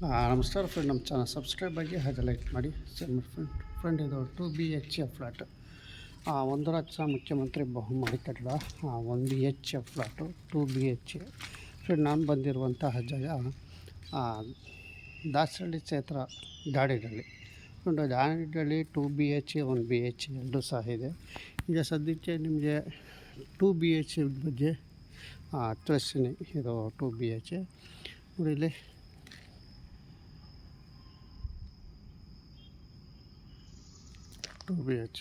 ನಮಸ್ಕಾರ. ಫ್ರೆಂಡ್, ನಮ್ಮ channel subscribe ಆಗಿ ಹಾಗೆ ಲೈಕ್ ಮಾಡಿ ಮಾಡಿ. ಫ್ರೆಂಡ್ ಫ್ರೆಂಡ್ ಇದು two B H A flat ಒಂದು ಲಕ್ಷ ಮುಖ್ಯಮಂತ್ರಿ ಬಹುಮಹಡಿ ಕಟ್ಟಡ one B H A flat, two B H A. Friend ನಾನು ಬಂದಿರುವಂತಹ ಜಾಗ ದಾಸರಳ್ಳಿ ಕ್ಷೇತ್ರ ಗಾಡಿನಲ್ಲಿ friend ಗಾಡಿನಲ್ಲಿ two B H A, one B H ಎರಡು ಸಹ ಇದೆ. ಈಗ ಸದ್ಯಕ್ಕೆ ನಿಮಗೆ ಟು ಬಿ ಎಚ್ ಎ ಬಗ್ಗೆ ತಿಳಿಸ್ತೀನಿ. ಇದು ಟು ಬಿ ಎಚ್ ಎ. ಇಲ್ಲಿ ಟು ಬಿ ಎಚ್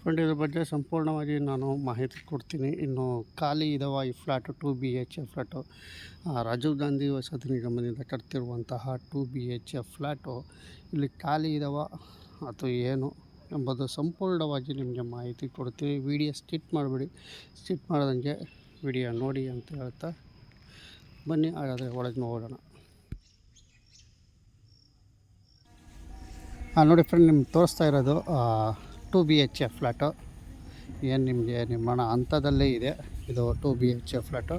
ಫ್ರೆಂಡ್ ಇದ್ರ ಬಗ್ಗೆ ಸಂಪೂರ್ಣವಾಗಿ ನಾನು ಮಾಹಿತಿ ಕೊಡ್ತೀನಿ. ಇನ್ನು ಖಾಲಿ ಇದಾವ ಈ flat two B H A flat Rajiv Gandhi ವಸತಿ ನಿಗಮದಿಂದ ಕಟ್ತಿರುವಂತಹ two B H A flat ಇಲ್ಲಿ ಖಾಲಿ ಇದಾವ ಅಥವಾ ಏನು ಎಂಬುದು ಸಂಪೂರ್ಣವಾಗಿ ನಿಮಗೆ ಮಾಹಿತಿ ಕೊಡ್ತೀನಿ. ವಿಡಿಯೋ ಸ್ಟಿಟ್ ಮಾಡಬೇಡಿ. ಸ್ಟಿಟ್ ಮಾಡ್ದಂಗೆ ವಿಡಿಯೋ ನೋಡಿ ಅಂತ ಹೇಳ್ತಾ ಬನ್ನಿ. ಹಾಗಾದರೆ ಒಳಗೆ ನೋಡೋಣ. ನೋಡಿ ಫ್ರೆಂಡ್ ನಿಮ್ಗೆ ತೋರಿಸ್ತಾ ಇರೋದು two B H A flat ಏನು ನಿಮಗೆ ನಿರ್ಮಾಣ ಹಂತದಲ್ಲೇ ಇದೆ. ಇದು two B H A flat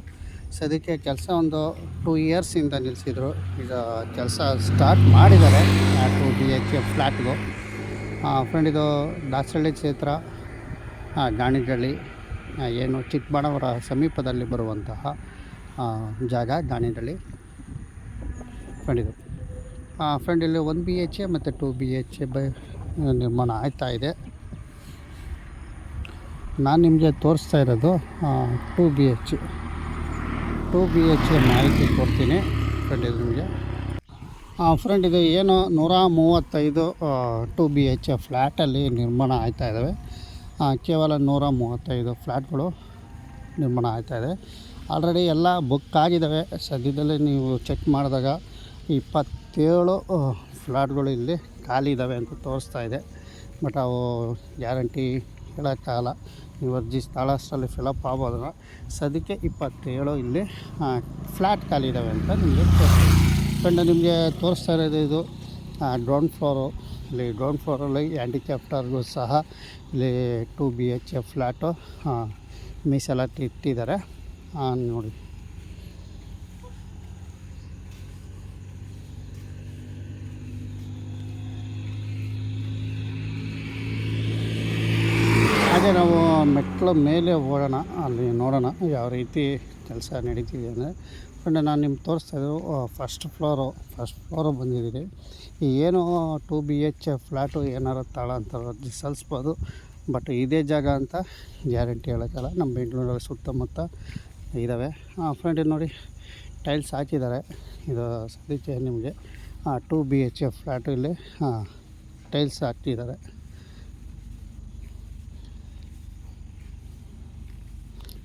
ಸದ್ಯಕ್ಕೆ ಕೆಲಸ ಒಂದು ಟೂ ಇಯರ್ಸಿಂದ ನಿಲ್ಲಿಸಿದ್ರು ಈಗ ಕೆಲಸ ಸ್ಟಾರ್ಟ್ ಮಾಡಿದ್ದಾರೆ ಟು ಬಿ ಎಚ್ ಎ ಫ್ಲ್ಯಾಟ್ಗು ಫ್ರೆಂಡ್ ಇದು ದಾಸರಳ್ಳಿ ಕ್ಷೇತ್ರ ಗಾಣಿಗಳ್ಳಿ ಏನು ಚಿಕ್ಕಬಣ್ಣವರ ಸಮೀಪದಲ್ಲಿ ಬರುವಂತಹ ಜಾಗ ಗಾಣಿಗಳ್ಳಿ. ಫ್ರೆಂಡ್ ಇದು. ಫ್ರೆಂಡ್ ಇಲ್ಲಿ ಒನ್ ಬಿ ಎಚ್ ಎ ಮತ್ತು ಟು ಬಿ ಎಚ್ ಎ ಬೈ ನಿರ್ಮಾಣ ಆಯ್ತಾ ಇದೆ. ನಾನು ನಿಮಗೆ ತೋರಿಸ್ತಾ ಇರೋದು two B H two B H A ಮಾಹಿತಿ ಕೊಡ್ತೀನಿ ಫ್ರೆಂಡ್ ಇದು ನಿಮಗೆ. ಫ್ರೆಂಡ್ ಇದು ಏನು, ನೂರ ಮೂವತ್ತೈದು ಟು ಬಿ ಎಚ್ ಎ ಫ್ಲ್ಯಾಟಲ್ಲಿ ನಿರ್ಮಾಣ ಆಯ್ತಾ ಇದ್ದಾವೆ ಕೇವಲ ನೂರ ಮೂವತ್ತೈದು ಫ್ಲ್ಯಾಟ್ಗಳು ನಿರ್ಮಾಣ ಆಯ್ತಾ ಇದೆ. ಆಲ್ರೆಡಿ ಎಲ್ಲ ಬುಕ್ ಆಗಿದ್ದಾವೆ ಸದ್ಯದಲ್ಲೇ ನೀವು ಚೆಕ್ ಮಾಡಿದಾಗ ಇಪ್ಪತ್ತೇಳು ಫ್ಲಾಟ್ಗಳು ಇಲ್ಲಿ ಖಾಲಿ ಇದ್ದಾವೆ ಅಂತ ತೋರಿಸ್ತಾ ಇದೆ. ಬಟ್ ಅವು ಗ್ಯಾರಂಟಿ ಹೇಳೋಕ್ಕಾಗಲ್ಲ. ನೀವು ಅರ್ಜಿ ಸ್ಥಳ, ಅಷ್ಟರಲ್ಲಿ ಫಿಲಪ್ ಆಗ್ಬೋದು. ಸದ್ಯಕ್ಕೆ ಇಪ್ಪತ್ತೇಳು ಇಲ್ಲಿ ಫ್ಲ್ಯಾಟ್ ಖಾಲಿ ಇದ್ದಾವೆ ಅಂತ ನಿಮಗೆ ಫ್ರೆಂಡ್ ನಿಮಗೆ ತೋರಿಸ್ತಾ ಇರೋದು ಇದು ಗ್ರೌಂಡ್ ಫ್ಲೋರು. ಇಲ್ಲಿ ಗ್ರೌಂಡ್ ಫ್ಲೋರಲ್ಲಿ ಹ್ಯಾಂಡಿಕ್ಯಾಪ್ಟರ್ಗೂ ಸಹ ಇಲ್ಲಿ two B H A flat ಮೀಸಲಾತಿ ಇಟ್ಟಿದ್ದಾರೆ ನೋಡಿ ಹಾಗೆ ನಾವು ಮೆಟ್ಲ ಮೇಲೆ ಓಡೋಣ, ಅಲ್ಲಿ ನೋಡೋಣ ಯಾವ ರೀತಿ ಕೆಲಸ ನಡೀತಿದೆ ಅಂದರೆ. ಫ್ರೆಂಡ್, ನಾನು ನಿಮ್ಗೆ ತೋರಿಸ್ತಾ ಇದ್ದು ಫಸ್ಟ್ ಫ್ಲೋರು ಫಸ್ಟ್ ಫ್ಲೋರು ಬಂದಿದ್ದೀರಿ. ಏನು ಟು ಬಿ ಎಚ್ ಫ್ಲ್ಯಾಟು ಏನಾರು ತಾಳ ಅಂತ ಸಲ್ಲಿಸ್ಬೋದು ಬಟ್ ಇದೇ ಜಾಗ ಅಂತ ಗ್ಯಾರಂಟಿ ಹೇಳೋಕ್ಕಲ್ಲ ನಮ್ಮ ಬೆಂಗಳೂರಲ್ಲಿ ಸುತ್ತಮುತ್ತ ಇದ್ದಾವೆ. ಫ್ರೆಂಡ್ ನೋಡಿ ಟೈಲ್ಸ್ ಹಾಕಿದ್ದಾರೆ. ಇದು ಸದ್ಯಕ್ಕೆ ನಿಮಗೆ ಟು ಬಿ ಎಚ್ ಫ್ಲ್ಯಾಟು ಇಲ್ಲಿ ಟೈಲ್ಸ್ ಹಾಕಿದ್ದಾರೆ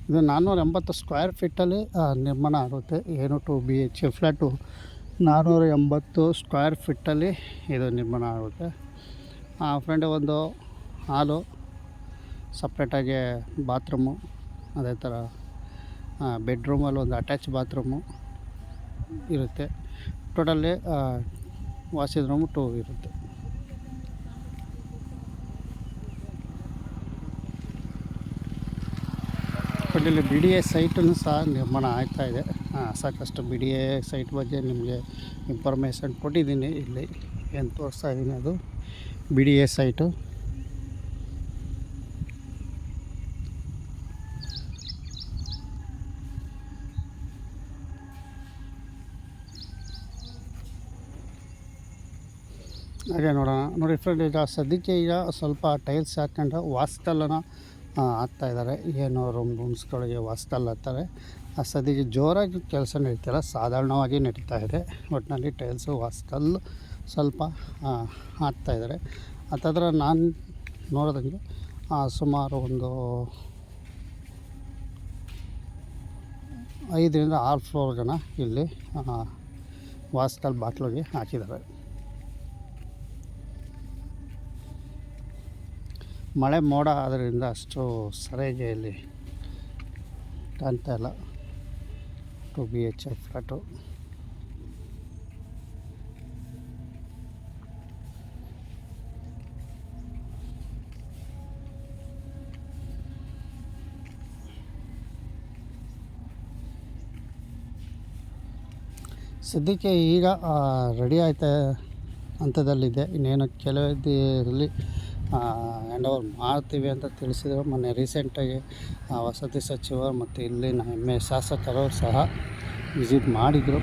ಇದು ನಾನ್ನೂರ ಎಂಬತ್ತು ಸ್ಕ್ವೇರ್ ಫೀಟಲ್ಲಿ ಆ, ನಿರ್ಮಾಣ ಆಗುತ್ತೆ. ಏನು two B H A flat ನಾನ್ನೂರ ಎಂಬತ್ತು ಸ್ಕ್ವೇರ್ ಫೀಟಲ್ಲಿ ಇದು ನಿರ್ಮಾಣ ಆಗುತ್ತೆ. ಫ್ರೆಂಡ್ ಒಂದು ಹಾಲು ಸಪ್ರೇಟಾಗಿ ಬಾತ್ರೂಮು ಅದೇ ಥರ ಬೆಡ್ರೂಮಲ್ಲಿ ಒಂದು ಅಟ್ಯಾಚ್ ಬಾತ್ರೂಮು ಇರುತ್ತೆ. ಟೋಟಲ್ಲಿ ವಾಸಿದ ರೂಮು ಟೂ ಇರುತ್ತೆ. ಇಲ್ಲಿ ಬಿ ಡಿ ಎ ಸೈಟನ್ನು ಸಹ ನಿರ್ಮಾಣ ಆಗ್ತಾ ಇದೆ. ಸಾಕಷ್ಟು ಬಿ ಡಿ ಎ ಸೈಟ್ ಬಗ್ಗೆ ನಿಮಗೆ ಇನ್ಫಾರ್ಮೇಷನ್ ಕೊಟ್ಟಿದ್ದೀನಿ. ಇಲ್ಲಿ ಏನು ತೋರಿಸ್ತಾ ಇದ್ದೀನಿ ಅದು. B D A site. ಹಾಗೆ ನೋಡೋಣ. ನೋಡಿ ಫ್ರೆಂಡ್ ಈಗ ಸದ್ಯಕ್ಕೆ ಈಗ ಸ್ವಲ್ಪ ಟೈಲ್ಸ್ ಹಾಕ್ಕೊಂಡು ವಾಸ್ತಲ್ಲನ ಹಾಕ್ತಾ ಇದ್ದಾರೆ. ಏನು ರೂಮ್ ರೂಮ್ಸ್ಗಳಿಗೆ ವಾಸ್ತಲ್ ಹಾಕ್ತಾರೆ ಆ ಸದ್ಯಕ್ಕೆ ಜೋರಾಗಿ ಕೆಲಸ ನಡೀತಿಲ್ಲ ಸಾಧಾರಣವಾಗಿ ನಡೀತಾ ಇದೆ. ಒಟ್ಟಿನಲ್ಲಿ ಟೈಲ್ಸು ವಾಸ್ತಲ್ ಸ್ವಲ್ಪ ಆ, ಹಾಕ್ತಾ ಇದ್ದಾರೆ. ಹತ್ತತ್ರ ನಾನು ನೋಡಿದಂಗೆ ಸುಮಾರು ಒಂದು ಐದರಿಂದ ಆರು ಫ್ಲೋರ್ ಜನ ಇಲ್ಲಿ ವಾಸ್ತಲ್ ಬಾಟ್ಲಿಗೆ ಹಾಕಿದ್ದಾರೆ. ಮಳೆ ಮೋಡ ಆದ್ದರಿಂದ ಅಷ್ಟು ಸರಿಯಾಗಿ ಇಲ್ಲಿ ಕಾಣ್ತಾ ಇಲ್ಲ. Two B H F flat ಸದ್ಯಕ್ಕೆ ಈಗ ರೆಡಿ ಆಯ್ತಾ ಹಂತದಲ್ಲಿದೆ. ಇನ್ನೇನು ಕೆಲವೇ ಹ್ಯಾಂಡ್ ಓವರ್ ಮಾಡ್ತೀವಿ ಅಂತ ತಿಳಿಸಿದರು. ಮೊನ್ನೆ ರೀಸೆಂಟಾಗಿ ವಸತಿ ಸಚಿವರು ಮತ್ತು ಇಲ್ಲಿನ ಎ ಶಾಸಕರು ಸಹ ವಿಸಿಟ್ ಮಾಡಿದರು.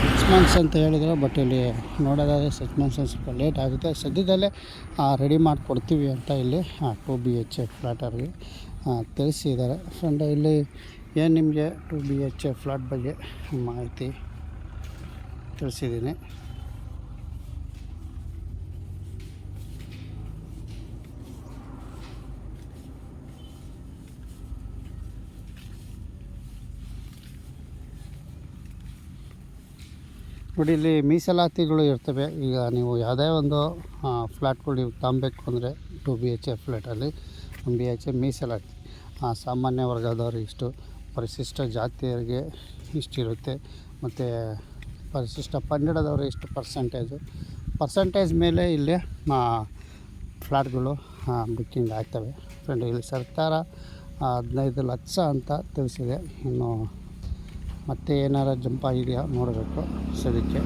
ಸಿಕ್ಸ್ ಮಂತ್ಸ್ ಅಂತ ಹೇಳಿದರು ಬಟ್ ಇಲ್ಲಿ ನೋಡೋದಾದರೆ ಸಿಕ್ಸ್ ಮಂತ್ಸ್ ಸ್ವಲ್ಪ ಲೇಟ್ ಆಗುತ್ತೆ. ಸದ್ಯದಲ್ಲೇ ರೆಡಿ ಮಾಡಿಕೊಡ್ತೀವಿ ಅಂತ ಇಲ್ಲಿ ಟು ಬಿ ಎಚ್ ಎ ಫ್ಲ್ಯಾಟರ್ಗೆ ತಿಳಿಸಿದ್ದಾರೆ. ಫ್ರೆಂಡ್ ಇಲ್ಲಿ ಏನು ನಿಮಗೆ two B H A flat ಬಗ್ಗೆ ಮಾಹಿತಿ ತಿಳಿಸಿದ್ದೀನಿ. ನೋಡಿ, ಇಲ್ಲಿ ಮೀಸಲಾತಿಗಳು ಇರ್ತವೆ. ಈಗ ನೀವು ಯಾವುದೇ ಒಂದು ಫ್ಲ್ಯಾಟ್ಗಳು ನೀವು ತಗೊಬೇಕು ಅಂದರೆ ಟು ಬಿ ಎಚ್ ಎ ಫ್ಲ್ಯಾಟಲ್ಲಿ ಒನ್ ಬಿ ಎಚ್ ಎ ಮೀಸಲಾತಿ. ಸಾಮಾನ್ಯ ವರ್ಗದವ್ರಿಗೆ ಇಷ್ಟು, ಪರಿಶಿಷ್ಟ ಜಾತಿಯವರಿಗೆ ಇಷ್ಟಿರುತ್ತೆ ಮತ್ತು ಪರಿಶಿಷ್ಟ ಪಂಗಡದವರು ಇಷ್ಟು ಪರ್ಸೆಂಟೇಜು ಪರ್ಸೆಂಟೇಜ್ ಮೇಲೆ ಇಲ್ಲಿ ಫ್ಲ್ಯಾಟ್ಗಳು ಬುಕ್ಕಿಂಗ್ ಆಗ್ತವೆ. ಫ್ರೆಂಡ್ ಇಲ್ಲಿ ಸರ್ಕಾರ ಹದಿನೈದು ಲಕ್ಷ ಅಂತ ತಿಳಿಸಿದೆ. ಇನ್ನು ಮತ್ತೆ ಏನಾರ ಜಂಪ್ ಆಗಿದೆಯಾ ನೋಡಬೇಕು ಸದ್ಯಕ್ಕೆ.